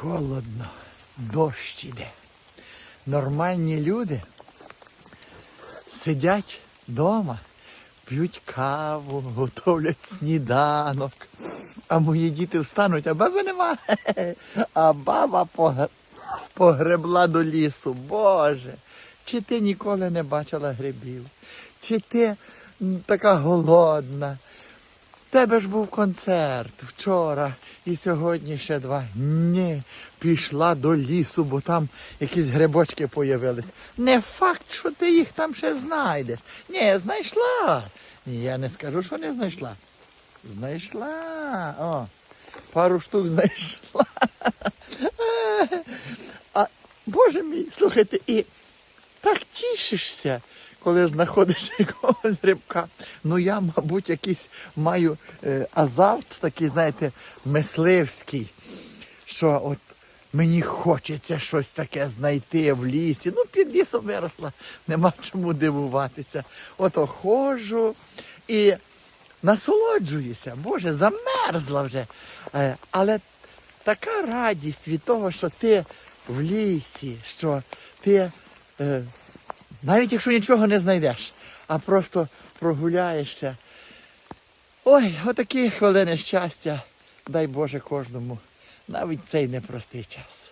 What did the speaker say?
Холодно, дощ іде. Нормальні люди сидять вдома, п'ють каву, готовлять сніданок. А мої діти встануть, а баби нема. А баба погребла до лісу. Боже, чи ти ніколи не бачила грибів? Чи ти така голодна? Тебе ж був концерт вчора і сьогодні ще два. Ні, пішла до лісу, бо там якісь грибочки появились. Не факт, що ти їх там ще знайдеш. Ні, знайшла. Ні, я не скажу, що не знайшла. Знайшла. О, пару штук знайшла. А, Боже мій, слухайте, і так тішишся, коли знаходиш якогось грибка. Ну я, мабуть, якийсь маю е, азарт такий, знаєте, мисливський, що от мені хочеться щось таке знайти в лісі. Ну, під лісом виросла, нема чому дивуватися. Ото ходжу і насолоджуюся. Боже, замерзла вже. Е, але така радість від того, що ти в лісі, що ти, навіть якщо нічого не знайдеш, а просто прогуляєшся. Ой, отакі хвилини щастя, дай Боже кожному, навіть цей непростий час.